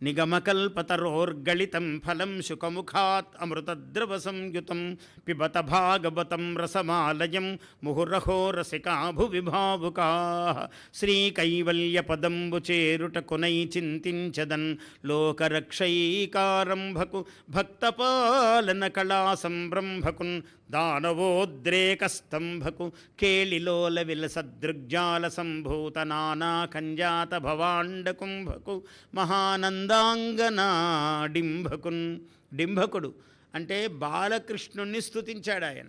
నిగమకల్పతరోర్గళితం ఫలం శుకముఖాత్ అమృతద్రవ సంయుతం పిబత భాగవతం రసమాలయం ముహురహో రసికాభు విభావుకా భావుకా శ్రీకైవల్యపదంబు చేరుటకునై చింతించదన్ లోకరక్షైకారంభకు భక్తపాలన కళా సంరంభకున్ దానవోద్రేకస్తంభకు కేళిలోల విలసదృగ్జాల సంభూత నానా కంజాత భవాండ కుంభకు మహానందాంగనా డింభకున్ డింభకుడు అంటే బాలకృష్ణుణ్ణి స్తుతించాడు ఆయన.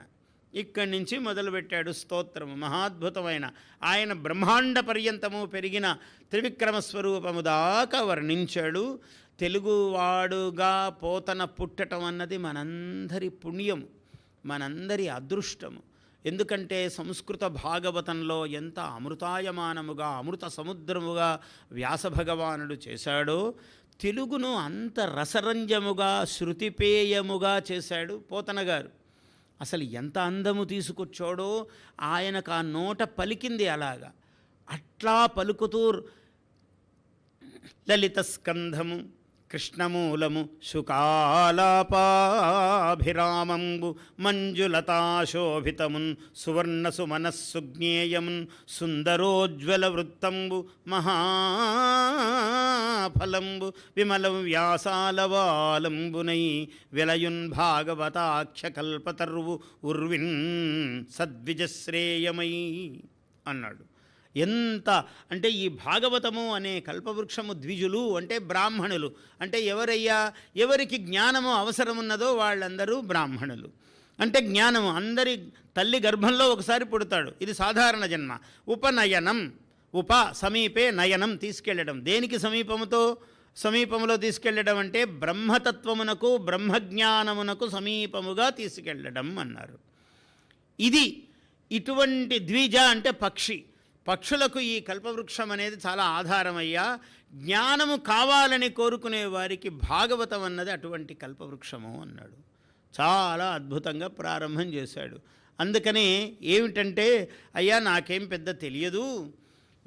ఇక్కడి నుంచి మొదలుపెట్టాడు స్తోత్రము. మహాద్భుతమైన. ఆయన బ్రహ్మాండ పర్యంతము పెరిగిన త్రివిక్రమ స్వరూపము దాకా వర్ణించాడు. తెలుగువాడుగా పోతన పుట్టటం అన్నది మనందరి పుణ్యం మనందరి అదృష్టము. ఎందుకంటే సంస్కృత భాగవతంలో ఎంత అమృతాయమానముగా అమృత సముద్రముగా వ్యాస భగవానుడు చేశాడో తెలుగును అంత రసరంజముగా శృతిపేయముగా చేశాడు పోతన గారు అసలు ఎంత అందము తీసుకొచ్చాడో ఆయనకు ఆ నోట పలికింది అలాగా. అట్లా పలుకుతూ లలిత స్కంధము కృష్ణమూలము శుకాలాపాభిరామంబు మంజులతాశోభితమున్ సువర్ణ సుమనస్సుజ్ఞేయమున్ సుందరోజ్వల వృత్తంబు మహా ఫలంబు విమలం వ్యాసాలవాలంబునై విలయున్ భాగవతాఖ్యకల్పతర్వు ఉర్విన్ సద్విజశ్రేయమై అన్నాడు. ఎంత అంటే ఈ భాగవతము అనే కల్పవృక్షము ద్విజులు అంటే బ్రాహ్మణులు. అంటే ఎవరయ్యా? ఎవరికి జ్ఞానము అవసరమున్నదో వాళ్ళందరూ బ్రాహ్మణులు. అంటే జ్ఞానము అందరి తల్లి గర్భంలో ఒకసారి పుడతాడు. ఇది సాధారణ జన్మ. ఉపనయనం. ఉప సమీపే నయనం తీసుకెళ్ళడం దేనికి సమీపముతో? సమీపములో తీసుకెళ్ళడం అంటే బ్రహ్మతత్వమునకు బ్రహ్మజ్ఞానమునకు సమీపముగా తీసుకెళ్ళడం అన్నారు. ఇది ఇటువంటి ద్విజ అంటే పక్షి. పక్షులకు ఈ కల్పవృక్షం అనేది చాలా ఆధారమయ్యా. జ్ఞానము కావాలని కోరుకునే వారికి భాగవతం అన్నది అటువంటి కల్పవృక్షము అన్నాడు. చాలా అద్భుతంగా ప్రారంభం చేశాడు. అందుకని ఏమిటంటే అయ్యా నాకేం పెద్ద తెలియదు.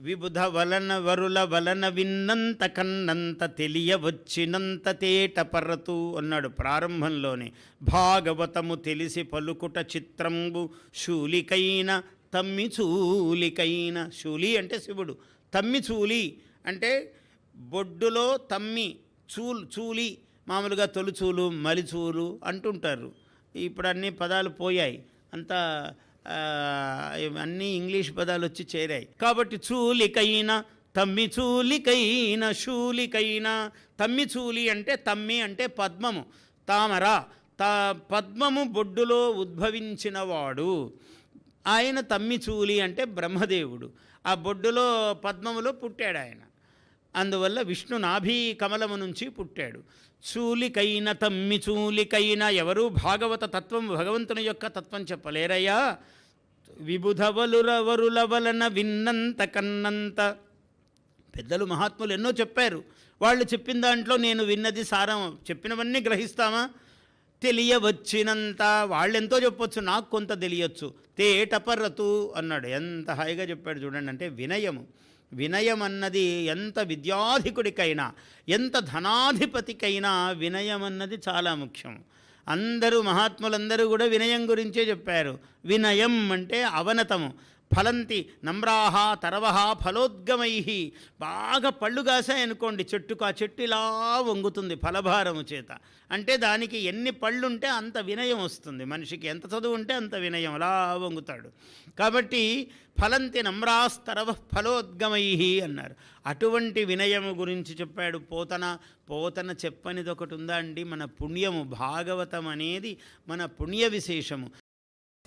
విబుధ వలన వరుల వలన విన్నంత కన్నంత తెలియవచ్చినంత తేట అన్నాడు ప్రారంభంలోనే. భాగవతము తెలిసి పలుకుట చిత్రంబు శూలికైన తమ్మి చూలికైన శూలి అంటే శివుడు. తమ్మి చూలి అంటే బొడ్డులో తమ్మి చూల్ చూలి మామూలుగా తొలుచూలు మలిచూలు అంటుంటారు. ఇప్పుడు అన్ని పదాలు పోయాయి. అంతా అన్నీ ఇంగ్లీష్ పదాలు వచ్చి చేరాయి. కాబట్టి చూలికైన తమ్మి చూలికైన శూలికైన తమ్మి చూలి అంటే తమ్మి అంటే పద్మము. తామర తా పద్మము బొడ్డులో ఉద్భవించినవాడు. ఆయన తమ్మిచూలి అంటే బ్రహ్మదేవుడు. ఆ బొడ్డులో పద్మములో పుట్టాడు ఆయన అందువల్ల విష్ణు నాభీ కమలము నుంచి పుట్టాడు. చూలికైన తమ్మి చూలికైన ఎవరూ భాగవత తత్వం భగవంతుని యొక్క తత్వం చెప్పలేరయ్యా. విబుధవలురవరుల వలన విన్నంత కన్నంత. పెద్దలు మహాత్ములు ఎన్నో చెప్పారు. వాళ్ళు చెప్పిన దాంట్లో నేను విన్నది సారం. చెప్పినవన్నీ గ్రహిస్తామా? తెలియవచ్చినంత. వాళ్ళెంతో చెప్పొచ్చు? నాకు కొంత తెలియచ్చు. తేటపర్రతు అన్నాడు. ఎంత హాయిగా చెప్పాడు చూడండి. అంటే వినయము. వినయం అన్నది ఎంత విద్యాధికుడికైనా ఎంత ధనాధిపతికైనా వినయం అన్నది చాలా ముఖ్యం. అందరూ మహాత్ములందరూ కూడా వినయం గురించే చెప్పారు. వినయం అంటే అవనతము. ఫలంతి నమ్రాహ తరవహ ఫలోద్గమై. బాగా పళ్ళు కాసాయనుకోండి చెట్టుకు ఆ చెట్టు ఇలా వంగుతుంది ఫలభారము చేత. అంటే దానికి ఎన్ని పళ్ళుంటే అంత వినయం వస్తుంది. మనిషికి ఎంత చదువు ఉంటే అంత వినయం అలా వంగుతాడు. కాబట్టి ఫలంతి నమ్రాస్తరవ ఫలోద్గమై అన్నారు. అటువంటి వినయము గురించి చెప్పాడు పోతన. పోతన చెప్పనిది ఒకటి ఉందా అండి? మన పుణ్యము భాగవతం అనేది మన పుణ్య విశేషము.